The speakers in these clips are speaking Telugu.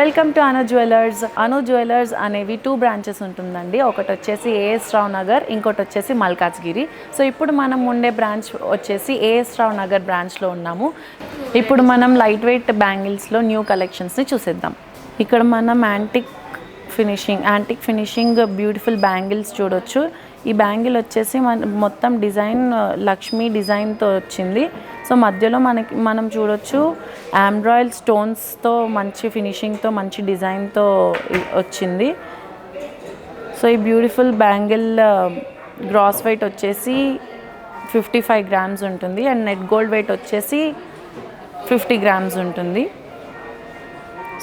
Welcome to Anu jewellers Anu jewellers అనేవి టూ బ్రాంచెస్ ఉంటుందండి. ఒకటి వచ్చేసి ఏఎస్ రావు నగర్ ఇంకోటి వచ్చేసి మల్కాజ్గిరి సో ఇప్పుడు మనం ఉండే బ్రాంచ్ వచ్చేసి ఏఎస్ రావు నగర్ బ్రాంచ్లో ఉన్నాము. ఇప్పుడు మనం లైట్ వెయిట్ బ్యాంగిల్స్లో న్యూ కలెక్షన్స్ని చూసేద్దాం. ఇక్కడ మనం antique finishing antique finishing beautiful bangles చూడొచ్చు. ఈ బ్యాంగిల్ వచ్చేసి మన మొత్తం డిజైన్ లక్ష్మీ డిజైన్తో వచ్చింది. సో మధ్యలో మనకి మనం చూడొచ్చు ఆంబ్రాయిల్ స్టోన్స్తో మంచి ఫినిషింగ్తో మంచి డిజైన్తో వచ్చింది. సో ఈ బ్యూటిఫుల్ బ్యాంగిల్ గ్రాస్ వెయిట్ వచ్చేసి ఫిఫ్టీ ఫైవ్ గ్రామ్స్ ఉంటుంది అండ్ నెట్ గోల్డ్ వెయిట్ వచ్చేసి ఫిఫ్టీ గ్రామ్స్ ఉంటుంది.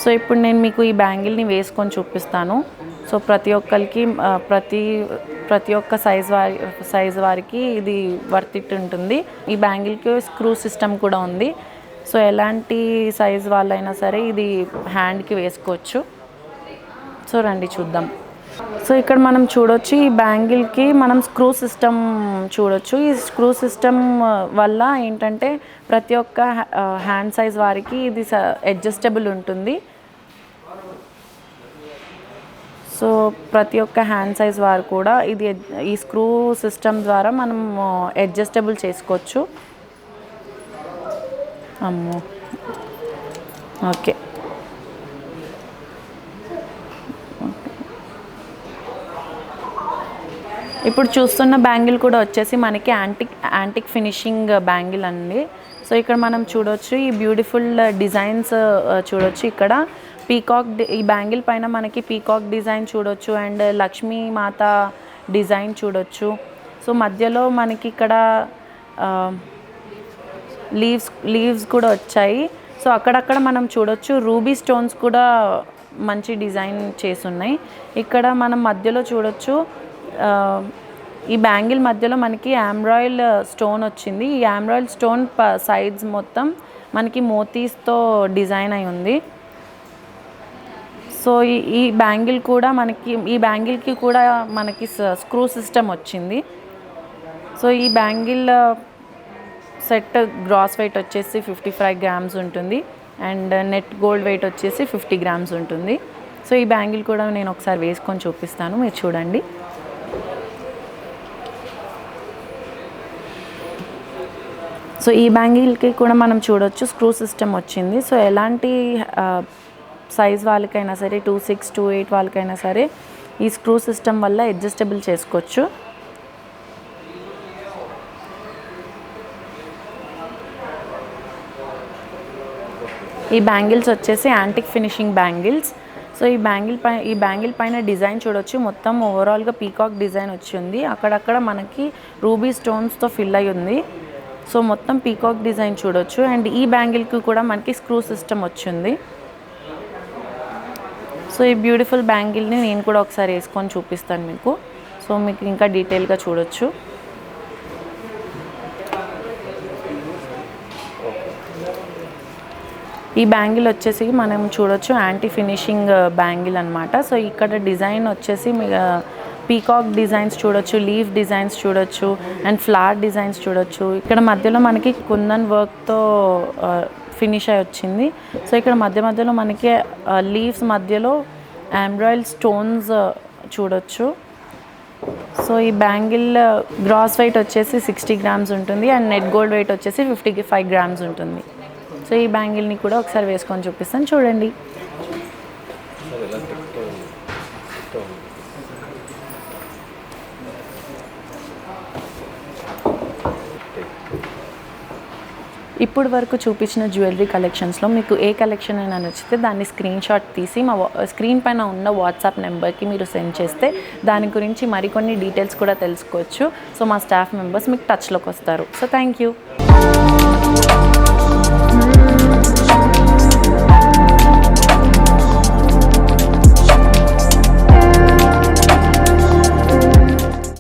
సో ఇప్పుడు నేను మీకు ఈ బ్యాంగిల్ని వేసుకొని చూపిస్తాను. సో ప్రతి ఒక్కరికి ప్రతి ప్రతి ఒక్క సైజ్ వారి సైజ్ వారికి ఇది వర్త్ ఇట్ ఉంటుంది. ఈ బ్యాంగిల్కి స్క్రూ సిస్టమ్ కూడా ఉంది. సో ఎలాంటి సైజ్ వాళ్ళైనా సరే ఇది హ్యాండ్కి వేసుకోవచ్చు. సో రండి చూద్దాం. సో ఇక్కడ మనం చూడొచ్చు ఈ బ్యాంగిల్కి మనం స్క్రూ సిస్టమ్ చూడొచ్చు. ఈ స్క్రూ సిస్టమ్ వల్ల ఏంటంటే ప్రతి ఒక్క హ్యాండ్ సైజ్ వారికి ఇది అడ్జస్టబుల్ ఉంటుంది. సో ప్రతి ఒక్క హ్యాండ్ సైజ్ వారు కూడా ఇది ఈ స్క్రూ సిస్టమ్ ద్వారా మనం అడ్జస్టబుల్ చేసుకోవచ్చు. అమ్మో. ఓకే. ఇప్పుడు చూస్తున్న బ్యాంగిల్ కూడా వచ్చేసి మనకి యాంటిక్ యాంటిక్ ఫినిషింగ్ బ్యాంగిల్ అండి. సో ఇక్కడ మనం చూడొచ్చు ఈ బ్యూటిఫుల్ డిజైన్స్ చూడొచ్చు ఇక్కడ. పీకాక్ ఈ బ్యాంగిల్ పైన మనకి పీకాక్ డిజైన్ చూడొచ్చు అండ్ లక్ష్మీ మాత డిజైన్ చూడొచ్చు. సో మధ్యలో మనకి ఇక్కడ లీవ్స్ లీవ్స్ కూడా వచ్చాయి. సో అక్కడక్కడ మనం చూడొచ్చు. రూబీ స్టోన్స్ కూడా మంచి డిజైన్ చేసున్నాయి ఇక్కడ మనం మధ్యలో చూడొచ్చు ఈ బ్యాంగిల్ మధ్యలో మనకి ఆమ్రాయిల్ స్టోన్ వచ్చింది. ఈ ఆమ్రాయిల్ స్టోన్ సైడ్స్ మొత్తం మనకి మోతీస్తో డిజైన్ అయి ఉంది. సో ఈ ఈ బ్యాంగిల్ కూడా మనకి ఈ బ్యాంగిల్కి కూడా మనకి స్క్రూ సిస్టమ్ వచ్చింది. సో ఈ బ్యాంగిల్ సెట్ గ్రాస్ వెయిట్ వచ్చేసి ఫిఫ్టీ ఫైవ్ గ్రామ్స్ ఉంటుంది. అండ్ నెట్ గోల్డ్ వెయిట్ వచ్చేసి ఫిఫ్టీ గ్రామ్స్ ఉంటుంది. సో ఈ బ్యాంగిల్ కూడా నేను ఒకసారి వేసుకొని చూపిస్తాను మీరు చూడండి. సో ఈ బ్యాంగిల్కి కూడా మనం చూడొచ్చు స్క్రూ సిస్టమ్ వచ్చింది. సో ఎలాంటి సైజ్ వాళ్ళకైనా సరే టూ సిక్స్ టూ ఎయిట్ వాళ్ళకైనా సరే ఈ స్క్రూ సిస్టమ్ వల్ల అడ్జస్టబుల్ చేసుకోవచ్చు. ఈ బ్యాంగిల్స్ వచ్చేసి యాంటిక్ ఫినిషింగ్ బ్యాంగిల్స్. సో ఈ బ్యాంగిల్ పై ఈ బ్యాంగిల్ పైన డిజైన్ చూడొచ్చు. మొత్తం ఓవరాల్గా పీకాక్ డిజైన్ వచ్చింది. అక్కడక్కడ మనకి రూబీ స్టోన్స్తో ఫిల్ అయి ఉంది. సో మొత్తం పీకాక్ డిజైన్ చూడొచ్చు. అండ్ ఈ బ్యాంగిల్కి కూడా మనకి స్క్రూ సిస్టమ్ వచ్చింది. సో ఈ బ్యూటిఫుల్ బ్యాంగిల్ని నేను కూడా ఒకసారి వేసుకొని చూపిస్తాను మీకు. సో మీకు ఇంకా డీటెయిల్గా చూడొచ్చు. ఈ బ్యాంగిల్ వచ్చేసి మనం చూడొచ్చు యాంటీ ఫినిషింగ్ బ్యాంగిల్ అనమాట సో ఇక్కడ డిజైన్ వచ్చేసి పీకాక్ డిజైన్స్ చూడొచ్చు లీఫ్ డిజైన్స్ చూడొచ్చు అండ్ ఫ్లవర్ డిజైన్స్ చూడొచ్చు. ఇక్కడ మధ్యలో మనకి కుందన్ వర్క్తో ఫినిష్ అయి వచ్చింది. సో ఇక్కడ మధ్య మధ్యలో మనకి లీవ్స్ మధ్యలో ఆంబ్రాయిల్ స్టోన్స్ చూడొచ్చు. సో ఈ బ్యాంగిల్ గ్రాస్ వెయిట్ వచ్చేసి సిక్స్టీ గ్రామ్స్ ఉంటుంది అండ్ నెట్ గోల్డ్ వెయిట్ వచ్చేసి ఫిఫ్టీ ఫైవ్ గ్రామ్స్ ఉంటుంది. సో ఈ బ్యాంగిల్ని కూడా ఒకసారి వేసుకొని చూపిస్తాను. చూడండి. ఇప్పుడు వరకు చూపించిన జ్యువెలరీ కలెక్షన్స్లో మీకు ఏ కలెక్షన్ అయినా నచ్చితే దాన్ని స్క్రీన్ షాట్ తీసి మా స్క్రీన్ పైన ఉన్న వాట్సాప్ నెంబర్కి మీరు సెండ్ చేస్తే దాని గురించి మరికొన్ని డీటెయిల్స్ కూడా తెలుసుకోవచ్చు. సో మా స్టాఫ్ మెంబర్స్ మీకు టచ్లోకి వస్తారు. So thank you.